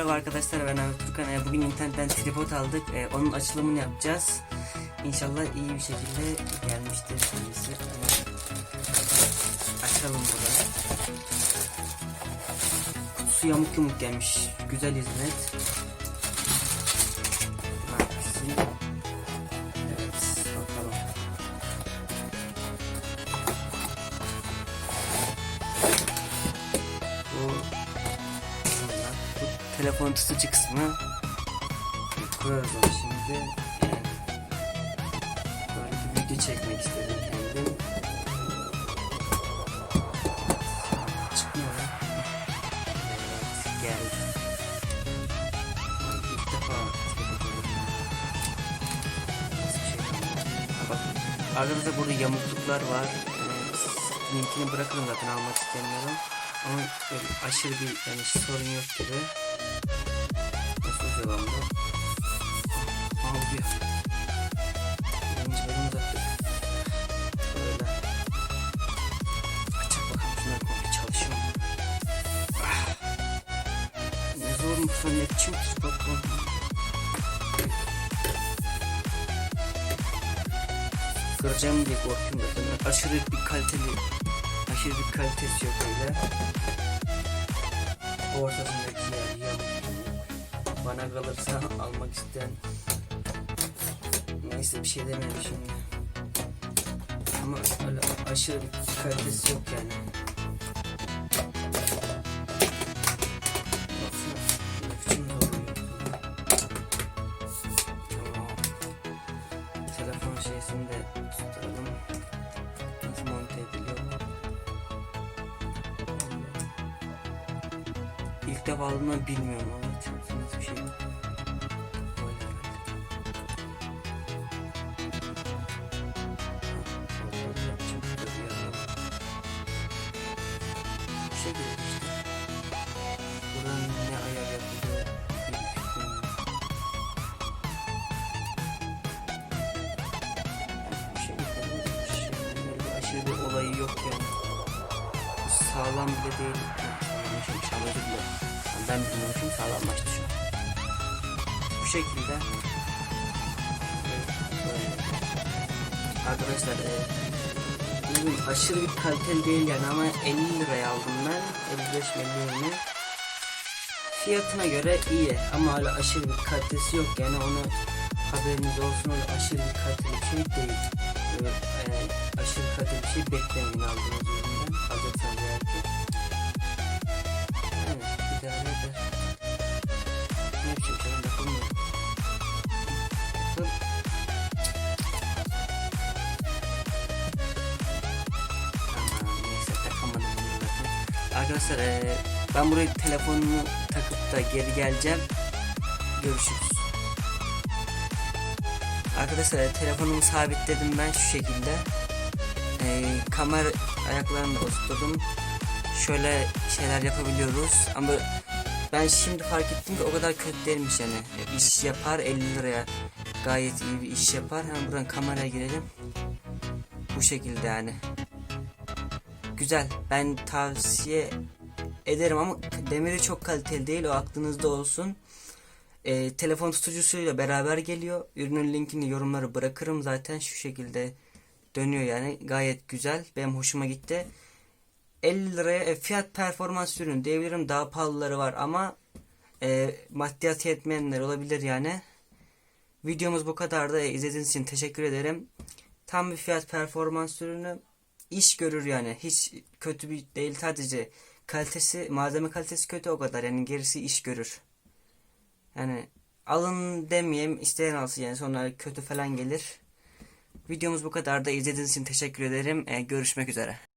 Merhaba arkadaşlar ben Ahmet Turkan. Ee, Bugün internetten tripod aldık. Ee, Onun açılımını yapacağız. İnşallah iyi bir şekilde gelmiştir kendisi. Açalım burada. Kutusu yamuk yumuk gelmiş. Güzel hizmet. Evet bakalım. Telefon tutucu kısmı koyarız onu şimdi. Yani böyle bir video çekmek istedim kendim. Çıkmıyor. Evet geldi. İlk defa şey Arkadaşlar burada yamukluklar var. Yani linkini bırakırım zaten almak istemiyorum. Ama böyle aşırı bir yani sorun yok gibi. Ah. Ne zormuş ne biçim bakalım. Kıracağım diye korkuyorum zaten. Aşırı bir kaliteli aşırı bir kalitesi yok öyle. Ortasındaki yer. Bana kalırsa almak isteyen neyse bir şey demiyorum şimdi. Ama öyle aşırı bir kalitesi yok yani. İlk defa aldığımdan bilmiyorum ama Bu şekilde işte. Buradan ne ayar yapılıyor? Bir şey, böyle aşırı bir olayı yok yani. Sağlam bile değil. Sağlamlaşmış çalıcı bile. Ben bilmiyorum sağlamlaştı şu. Bu şekilde. Arkadaşlar e, bugün aşırı bir kaliteli değil yani ama 50 liraya aldım ben. 55 milyon Fiyatına göre iyi ama hala aşırı bir kalitesi yok yani onu haberiniz olsun öyle aşırı bir kaliteli bir şey değil. Böyle, e, aşırı kaliteli bir şey beklemeyin aldığınız üründen. Arkadaşlar e, ben buraya telefonumu takıp da geri geleceğim. Görüşürüz. Arkadaşlar e, telefonumu sabitledim ben şu şekilde. E, kamera ayaklarını oturttum. Şöyle şeyler yapabiliyoruz ama ben şimdi fark ettim ki o kadar kötü değilmiş yani. E, İş yapar 50 liraya gayet iyi bir iş yapar. Hemen buradan kameraya girelim. Bu şekilde yani. Güzel. Ben tavsiye ederim ama demiri çok kaliteli değil. O aklınızda olsun. Ee, telefon tutucusuyla beraber geliyor. Ürünün linkini yorumlara bırakırım zaten şu şekilde dönüyor yani. Gayet güzel. Benim hoşuma gitti. 50 liraya e, fiyat performans ürün diyebilirim. Daha pahalıları var ama e, maddiyat yetmeyenler olabilir yani. Videomuz bu kadardı. E, izlediğiniz için teşekkür ederim. Tam bir fiyat performans ürünü iş görür yani. Hiç kötü bir değil sadece kalitesi malzeme kalitesi kötü o kadar yani gerisi iş görür. Yani alın demeyeyim isteyen alsın yani sonra kötü falan gelir. Videomuz bu kadar da izlediğiniz için teşekkür ederim. E, görüşmek üzere.